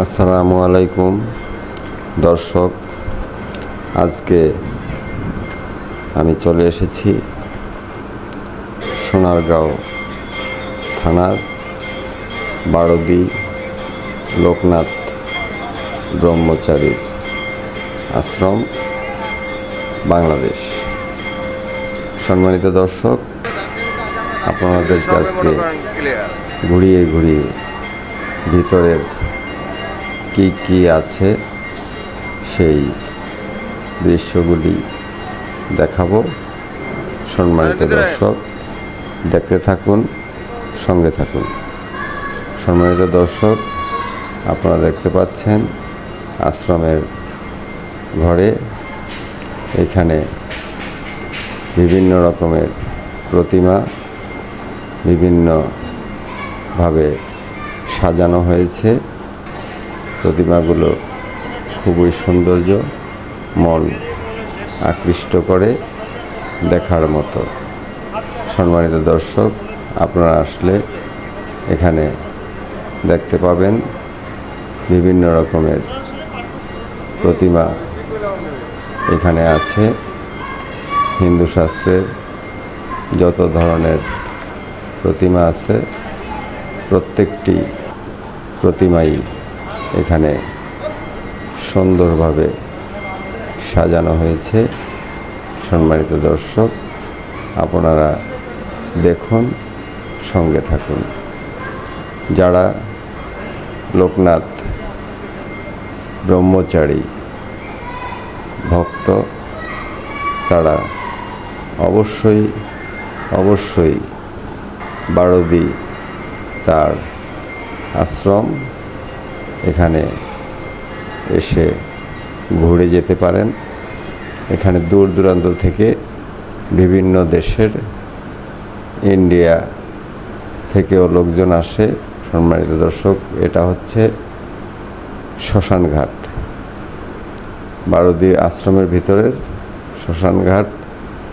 আসসালামু আলাইকুম। দর্শক আজকে আমি চলে এসেছি সোনারগাঁও থানার বারোদি লোকনাথ ব্রহ্মচারীর আশ্রম বাংলাদেশ। সম্মানিত দর্শক আপনাদের আজকে ঘুরিয়ে ঘুরিয়ে ভিতরের কি কি আছে সেই দৃশ্যগুলি দেখাবো। সম্মানিত দর্শক দেখতে থাকুন সঙ্গে থাকুন। সম্মানিত দর্শক আপনারা দেখতে পাচ্ছেন আশ্রমের ঘরে এখানে বিভিন্ন রকমের প্রতিমা বিভিন্নভাবে সাজানো হয়েছে। প্রতিমাগুলো খুবই সৌন্দর্য মন আকৃষ্ট করে দেখার মতো। সম্মানিত দর্শক, আপনারা আসলে এখানে দেখতে পাবেন বিভিন্ন রকমের প্রতিমা এখানে আছে। হিন্দু শাস্ত্রের যত ধরনের প্রতিমা আছে, প্রত্যেকটি প্রতিমাই এখানে সুন্দরভাবে সাজানো হয়েছে। সম্মানিত দর্শক, আপনারা দেখুন, সঙ্গে থাকুন। যারা লোকনাথ ব্রহ্মচারী ভক্ত, তারা অবশ্যই অবশ্যই বারোদি তার আশ্রম এখানে এসে ঘুরে যেতে পারেন। এখানে দূর দূরান্ত থেকে বিভিন্ন দেশের ইন্ডিয়া থেকেও লোকজন আসে। সম্মানিত দর্শক, এটা হচ্ছে শ্মশানঘাট। বারোদি আশ্রমের ভিতরের শ্মশানঘাট।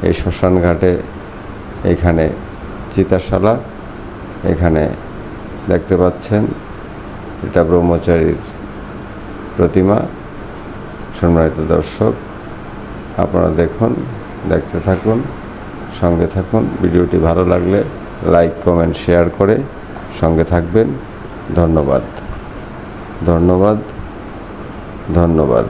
এই শ্মশানঘাটে এখানে চিতাশালা, এখানে দেখতে পাচ্ছেন এটা ব্রহ্মচারীর প্রতিমা, সম্মানিত দর্শক, আপনারা দেখুন, দেখতে থাকুন, সঙ্গে থাকুন। ভিডিওটি ভালো লাগলে লাইক, কমেন্ট, শেয়ার করে সঙ্গে থাকবেন। ধন্যবাদ। ধন্যবাদ। ধন্যবাদ।